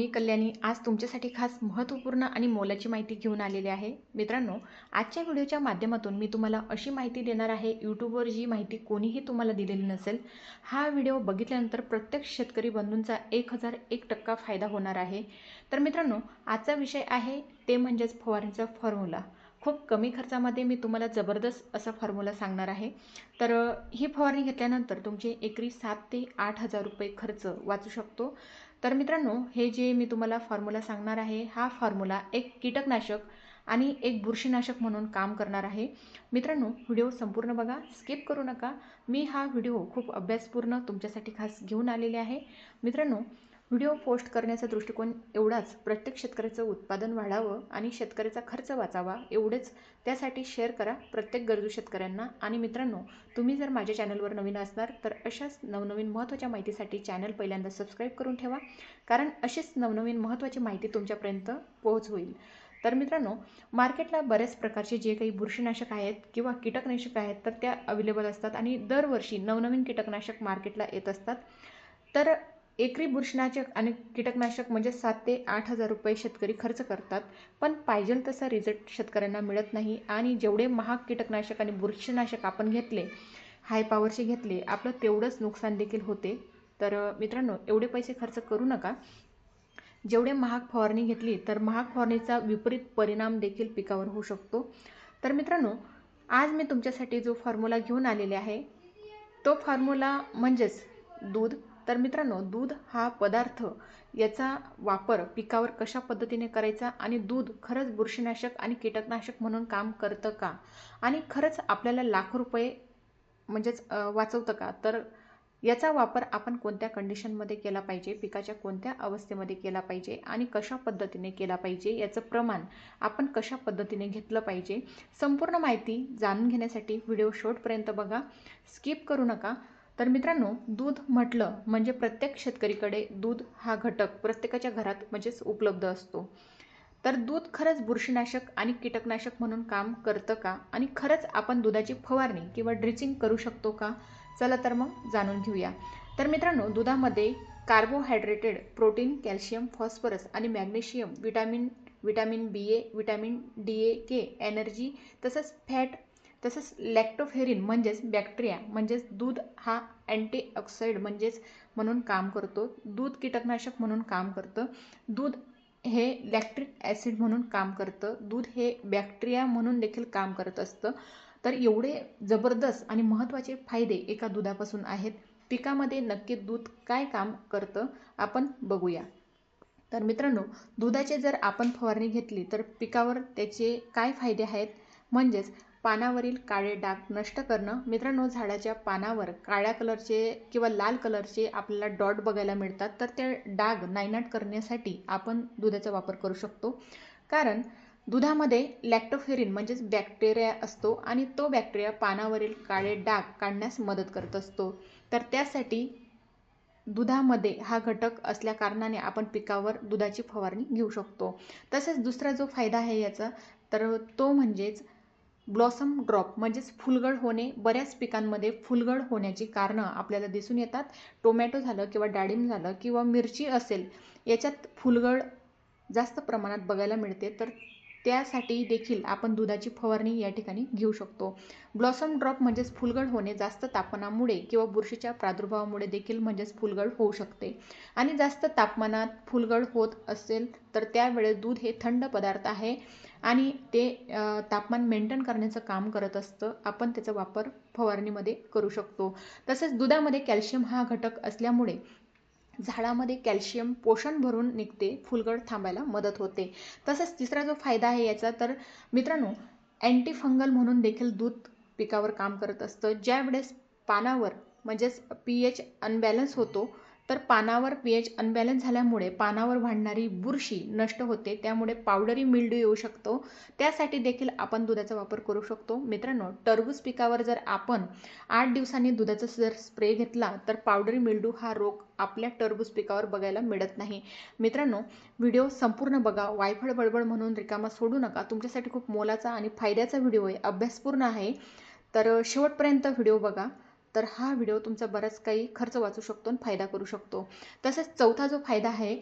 मी कल्याणी आज तुमच्यासाठी खास महत्त्वपूर्ण आणि मोलाची माहिती घेऊन आलेली आहे. मित्रांनो आजच्या व्हिडिओच्या माध्यमातून मी तुम्हाला अशी माहिती देणार आहे यूट्यूबवर जी माहिती कोणीही तुम्हाला दिलेली नसेल हा व्हिडिओ बघितल्यानंतर प्रत्येक शेतकरी बंधूंचा एक हजार एक टक्का फायदा होणार आहे. तर मित्रांनो आजचा विषय आहे ते म्हणजेच फवारणीचा फॉर्म्युला खूप कमी खर्चामध्ये मी तुम्हाला जबरदस्त असा फॉर्म्युला सांगणार आहे. तर ही फवारणी घेतल्यानंतर तुमचे एकरी सात ते आठ हजार रुपये खर्च वाचू शकतो. तर मित्रांनो हे जे मी तुम्हाला फॉर्म्युला सांगणार आहे हा फॉर्म्युला एक कीटकनाशक आणि एक बुरशीनाशक म्हणून काम करणार आहे. मित्रांनो व्हिडिओ संपूर्ण बघा स्किप करू नका. मी हा व्हिडिओ खूप अभ्यासपूर्ण तुमच्यासाठी खास घेऊन आलेले आहे. मित्रांनो व्हिडिओ पोस्ट करण्याचा दृष्टिकोन एवढाच प्रत्येक शेतकऱ्याचं उत्पादन वाढावं आणि शेतकऱ्याचा खर्च वाचावा एवढेच. त्यासाठी शेअर करा प्रत्येक गरजू शेतकऱ्यांना. आणि मित्रांनो तुम्ही जर माझ्या चॅनलवर नवीन असणार तर अशाच नवनवीन महत्त्वाच्या माहितीसाठी चॅनल पहिल्यांदा सबस्क्राईब करून ठेवा. कारण अशीच नवनवीन महत्त्वाची माहिती तुमच्यापर्यंत पोहोच होईल. तर मित्रांनो मार्केटला बऱ्याच प्रकारचे जे काही बुरशीनाशक आहेत किंवा कीटकनाशक आहेत तर त्या अवेलेबल असतात. आणि दरवर्षी नवनवीन कीटकनाशक मार्केटला येत असतात. तर एकरी बुरशीनाशक आणि कीटकनाशक म्हणजे सात ते आठ हजार रुपये शेतकरी खर्च करतात. पण पाहिजे तसा रिझल्ट शेतकऱ्यांना मिळत नाही आणि जेवढे महाग कीटकनाशक आणि बुरशीनाशक आपण घेतले हाय पॉवरचे घेतले आपलं तेवढंच नुकसान देखील होते. तर मित्रांनो एवढे पैसे खर्च करू नका. जेवढे महाग फवारणी घेतली तर महाग फवारणीचा विपरीत परिणाम देखील पिकावर होऊ शकतो. तर मित्रांनो आज मी तुमच्यासाठी जो फॉर्म्युला घेऊन आलेले आहे तो फॉर्म्युला म्हणजेच दूध. तर मित्रांनो दूध हा पदार्थ याचा वापर पिकावर कशा पद्धतीने करायचा आणि दूध खरंच बुरशीनाशक आणि कीटकनाशक म्हणून काम करतं का? आणि खरंच आपल्याला लाखो रुपये म्हणजेच वाचवतं का? तर याचा वापर आपण कोणत्या कंडिशनमध्ये केला पाहिजे? पिकाच्या कोणत्या अवस्थेमध्ये केला पाहिजे? आणि कशा पद्धतीने केला पाहिजे? याचं प्रमाण आपण कशा पद्धतीने घेतलं पाहिजे? संपूर्ण माहिती जाणून घेण्यासाठी व्हिडिओ शॉर्टपर्यंत बघा. स्किप करू नका. तर मित्रांनो दूध म्हटलं म्हणजे प्रत्येक शेतकरीकडे दूध हा घटक प्रत्येकाच्या घरात म्हणजेच उपलब्ध असतो. तर दूध खरंच बुरशीनाशक आणि कीटकनाशक म्हणून काम करतं का? आणि खरंच आपण दुधाची फवारणी किंवा ड्रिचिंग करू शकतो का? चला तर मग जाणून घेऊया. तर मित्रांनो दुधामध्ये कार्बोहायड्रेटेड प्रोटीन कॅल्शियम फॉस्फरस आणि magnesium vitamin vitamin B A vitamin D A K energy तसंच फॅट तसंच लॅक्टोफेरिन म्हणजेच बॅक्टेरिया म्हणजेच दूध हा अँटीऑक्साईड म्हणजेच म्हणून काम करतो. दूध कीटकनाशक म्हणून काम करतं. दूध हे लॅक्ट्रिक ॲसिड म्हणून काम करतं. दूध हे बॅक्टेरिया म्हणून देखील काम करत असतं. तर एवढे जबरदस्त आणि महत्त्वाचे फायदे एका दुधापासून आहेत. पिकामध्ये नक्की दूध काय काम करतं आपण बघूया. तर मित्रांनो दुधाचे जर आपण फवारणी घेतली तर पिकावर त्याचे काय फायदे आहेत? म्हणजेच पानावरील काळे डाग नष्ट करणं. मित्रांनो झाडाच्या पानावर काळ्या कलरचे किंवा लाल कलरचे आपल्याला डॉट बघायला मिळतात. तर ते डाग नायनाट करण्यासाठी आपण दुधाचा वापर करू शकतो. कारण दुधामध्ये लॅक्टोफेरिन म्हणजेच बॅक्टेरिया असतो आणि तो बॅक्टेरिया पानावरील काळे डाग काढण्यास मदत करत असतो. तर त्यासाठी दुधामध्ये हा घटक असल्या कारणाने आपण पिकावर दुधाची फवारणी घेऊ शकतो. तसेच दुसरा जो फायदा आहे याचा तर तो म्हणजेच ब्लॉसम ड्रॉप म्हणजेच फुलगळ होणे बऱ्याच पिकांमध्ये फुलगळ होण्याची कारणं आपल्याला दिसून येतात. टोमॅटो झालं किंवा डाळिंब झालं किंवा मिरची असेल याच्यात फुलगळ जास्त प्रमाणात बघायला मिळते. तर त्यासाठी देखील आपण दुधाची फवारणी या ठिकाणी घेऊ शकतो. ब्लॉसम ड्रॉप म्हणजेच फुलगळ होणे जास्त तापमानामुळे किंवा बुरशीच्या प्रादुर्भावामुळे देखील म्हणजेच फुलगळ होऊ शकते. आणि जास्त तापमानात फुलगळ होत असेल तर त्यावेळेस दूध हे थंड पदार्थ आहे. आणि ते तापमान मेंटेन करण्याचं काम करत असतं. आपण त्याचा वापर फवारणीमध्ये करू शकतो. तसेच दुधामध्ये कॅल्शियम हा घटक असल्यामुळे झाडामध्ये कॅल्शियम पोषण भरून निघते फुलगड थांबायला मदत होते. तसेच तिसरा जो फायदा आहे याचा तर मित्रांनो अँटी फंगल म्हणून देखील दूध पिकावर काम करत असतं. ज्या वेळेस पानावर म्हणजेच पी एच अनबॅलन्स होतो तर पानावर पी एच अनबॅलन्स झाल्यामुळे पानावर वाढणारी बुरशी नष्ट होते. त्यामुळे पावडरी मिल्ड्यू येऊ शकतो. त्यासाठी देखील आपण दुधाचा वापर करू शकतो. मित्रांनो टरबूज पिकावर जर आपण आठ दिवसांनी दुधाचा जर स्प्रे घेतला तर पावडरी मिल्ड्यू हा रोग आपल्या टरबूज पिकावर बघायला मिळत नाही. मित्रांनो व्हिडिओ संपूर्ण बघा. वायफळ बळबळ म्हणून रिकामा सोडू नका. तुमच्यासाठी खूप मोलाचा आणि फायद्याचा व्हिडिओ आहे. अभ्यासपूर्ण आहे. तर शेवटपर्यंत व्हिडिओ बघा. तर हा व्हिडिओ तुमचा बराच काही खर्च वाचू शकतो आणि फायदा करू शकतो. तसेच चौथा जो फायदा आहे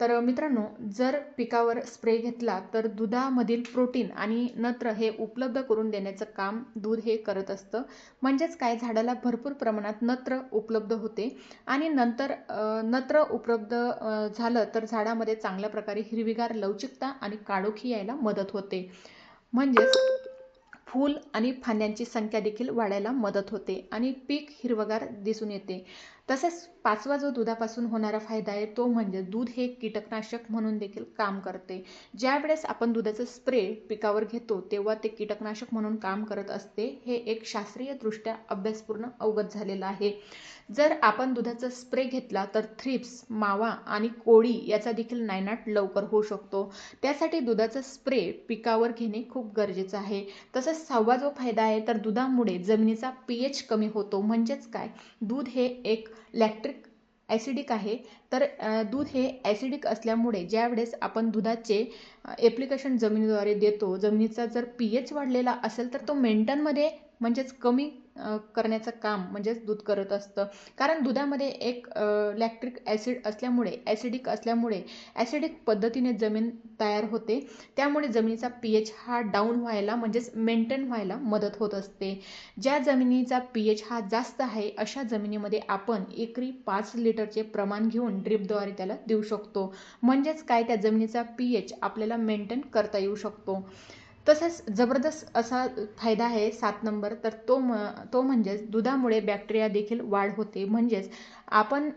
तर मित्रांनो जर पिकावर स्प्रे घेतला तर दुधामधील प्रोटीन आणि नत्र हे उपलब्ध करून देण्याचं काम दूध हे करत असतं. म्हणजेच काय? झाडाला भरपूर प्रमाणात नत्र उपलब्ध होते आणि नंतर नत्र उपलब्ध झालं तर झाडामध्ये चांगल्या प्रकारे हिरवीगार लवचिकता आणि काळोखी यायला मदत होते. म्हणजेच फूल आणि फांद्यांची संख्या देखील वाढायला मदत होते आणि पीक हिरवगार दिसून येते. तसेच पाचवा जो दुधापासून होणारा फायदा आहे तो म्हणजे दूध हे कीटकनाशक म्हणून देखील काम करते. ज्या वेळेस आपण दुधाचं स्प्रे पिकावर घेतो तेव्हा ते कीटकनाशक म्हणून काम करत असते. हे एक शास्त्रीयदृष्ट्या अभ्यासपूर्ण अवगत झालेलं आहे. जर आपण दुधाचा स्प्रे घेतला तर थ्रिप्स मावा आणि कोळी याचा देखील नायनाट लवकर होऊ शकतो. त्यासाठी दुधाचा स्प्रे पिकावर घेणे खूप गरजेचं आहे. तसंच सहावा जो फायदा आहे तर दुधामुळे जमिनीचा पी एच कमी होतो. म्हणजेच काय? दूध हे एक लॅक्ट्रिक ॲसिडिक आहे तर दूध हे ॲसिडिक असल्यामुळे ज्यावेळेस आपण दुधाचे एप्लिकेशन जमिनीद्वारे देतो जमिनीचा जर पी एच वाढलेला असेल तर तो मेंटनमध्ये म्हणजेच कमी करण्याचं काम म्हणजेच दूध करत असतं. कारण दुधामध्ये एक लॅक्ट्रिक ॲसिड असल्यामुळे ॲसिडिक असल्यामुळे ॲसिडिक पद्धतीने जमीन तयार होते. त्यामुळे जमिनीचा पी एच हा डाऊन व्हायला म्हणजेच मेंटेन व्हायला मदत होत असते. ज्या जमिनीचा पी एच हा जास्त आहे अशा जमिनीमध्ये आपण एकरी पाच लिटरचे प्रमाण घेऊन ड्रिपद्वारे त्याला देऊ शकतो. म्हणजेच काय? त्या जमिनीचा पी एच आपल्याला मेंटेन करता येऊ शकतो. तसंच जबरदस्त असा फायदा आहे सात नंबर. तर तो म तो म्हणजेच दुधामुळे बॅक्टेरिया देखील वाढ होते. म्हणजेच आपण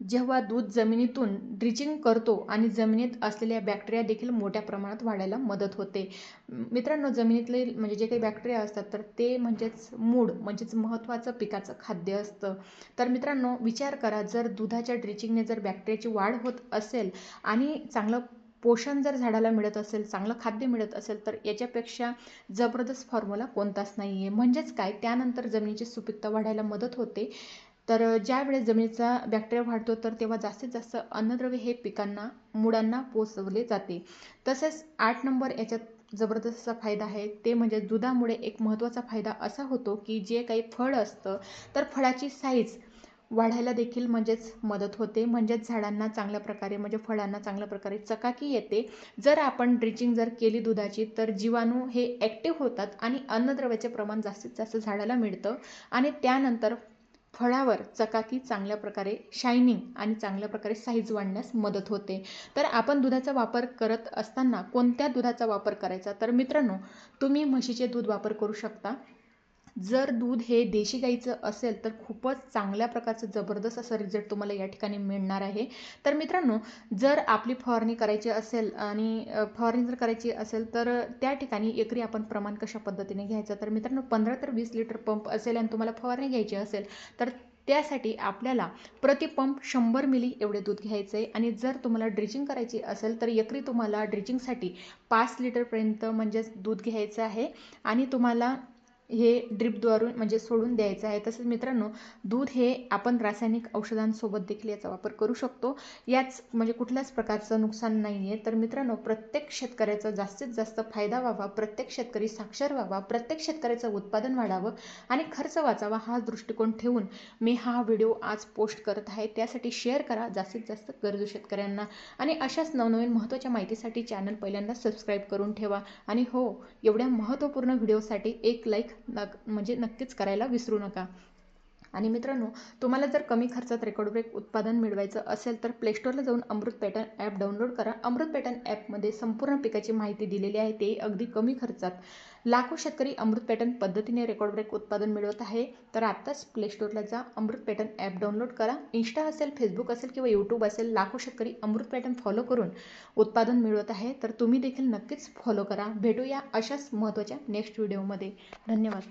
जेव्हा दूध जमिनीतून ड्रिचिंग करतो आणि जमिनीत असलेल्या बॅक्टेरिया देखील मोठ्या प्रमाणात वाढायला मदत होते. मित्रांनो जमिनीतले म्हणजे जे काही बॅक्टेरिया असतात तर ते म्हणजेच मूड म्हणजेच महत्त्वाचं पिकाचं खाद्य असतं. तर मित्रांनो विचार करा जर दुधाच्या ड्रिचिंगने जर बॅक्टेरियाची वाढ होत असेल आणि चांगलं पोषण जर झाडाला मिळत असेल चांगलं खाद्य मिळत असेल तर याच्यापेक्षा जबरदस्त फॉर्म्युला कोणताच नाही आहे म्हणजेच काय? त्यानंतर जमिनीची सुपीकता वाढायला मदत होते. तर ज्यावेळेस जमिनीचा बॅक्टेरिया वाढतो तर तेव्हा जास्तीत जास्त अन्नद्रव्य हे पिकांना मुळांना पोचवले जाते. तसेच आठ नंबर याच्यात जबरदस्त फायदा आहे. ते म्हणजे दुधामुळे एक महत्त्वाचा फायदा असा होतो की जे काही फळ असतं तर फळाची साईज वाढायला देखील म्हणजेच मदत होते. म्हणजेच झाडांना चांगल्या प्रकारे म्हणजे फळांना चांगल्या प्रकारे चकाकी येते. जर आपण ड्रिचिंग जर केली दुधाची तर जीवाणू हे ॲक्टिव्ह होतात आणि अन्नद्रव्याचे प्रमाण जास्तीत जास्त झाडाला मिळतं. आणि त्यानंतर फळावर चकाकी चांगल्या प्रकारे शायनिंग आणि चांगल्या प्रकारे साईज वाढण्यास मदत होते. तर आपण दुधाचा वापर करत असताना कोणत्या दुधाचा वापर करायचा? तर मित्रांनो तुम्ही म्हशीचे दूध वापर करू शकता. जर दूध हे देशी गाईचं असेल तर खूपच चांगल्या प्रकारचं जबरदस्त असा रिझल्ट तुम्हाला या ठिकाणी मिळणार आहे. तर मित्रांनो जर आपली फवारणी करायची असेल आणि फवारणी जर करायची असेल तर त्या ठिकाणी एकरी आपण प्रमाण कशा पद्धतीने घ्यायचं? तर मित्रांनो पंधरा तर वीस लिटर पंप असेल आणि तुम्हाला फवारणी घ्यायची असेल तर त्यासाठी आपल्याला प्रति पंप शंभर मिली एवढे दूध घ्यायचं आहे आणि जर तुम्हाला ड्रिचिंग करायची असेल तर एकरी तुम्हाला ड्रिचिंगसाठी पाच लिटरपर्यंत म्हणजेच दूध घ्यायचं आहे. आणि तुम्हाला हे ड्रिपद्वारून म्हणजे सोडून द्यायचं आहे. तसेच मित्रांनो दूध हे आपण रासायनिक औषधांसोबत देखील याचा वापर करू शकतो. याच म्हणजे कुठल्याच प्रकारचं नुकसान नाही आहे तर मित्रांनो प्रत्येक शेतकऱ्याचा जास्तीत जास्त फायदा व्हावा प्रत्येक शेतकरी साक्षर व्हावा प्रत्येक शेतकऱ्याचं उत्पादन वाढावं आणि खर्च वाचावा हा दृष्टिकोन ठेवून मी हा व्हिडिओ आज पोस्ट करत आहे. त्यासाठी शेअर करा जास्तीत जास्त गरजू शेतकऱ्यांना. आणि अशाच नवनवीन महत्त्वाच्या माहितीसाठी चॅनल पहिल्यांदा सबस्क्राईब करून ठेवा. आणि हो एवढ्या महत्त्वपूर्ण व्हिडिओसाठी एक लाईक नक म्हणजे नक्कीच करायला विसरू नका. आणि मित्रांनो तुम्हाला जर कमी खर्चात रेकॉर्ड ब्रेक उत्पादन मिळवायचं असेल तर प्लेस्टोरला जाऊन अमृत पॅटर्न ॲप डाउनलोड करा. अमृत पॅटर्न ॲपमध्ये संपूर्ण पिकाची माहिती दिलेली आहे. ते अगदी कमी खर्चात लाखो शेतकरी अमृत पॅटर्न पद्धतीने रेकॉर्ड ब्रेक उत्पादन मिळवत आहे. तर आत्ताच प्लेस्टोरला जा अमृत पॅटर्न ॲप डाउनलोड करा. इंस्टा असेल फेसबुक असेल किंवा यूट्यूब असेल लाखो शेतकरी अमृत पॅटर्न फॉलो करून उत्पादन मिळवत आहे. तर तुम्ही देखील नक्कीच फॉलो करा. भेटूया अशाच महत्त्वाच्या नेक्स्ट व्हिडिओमध्ये धन्यवाद.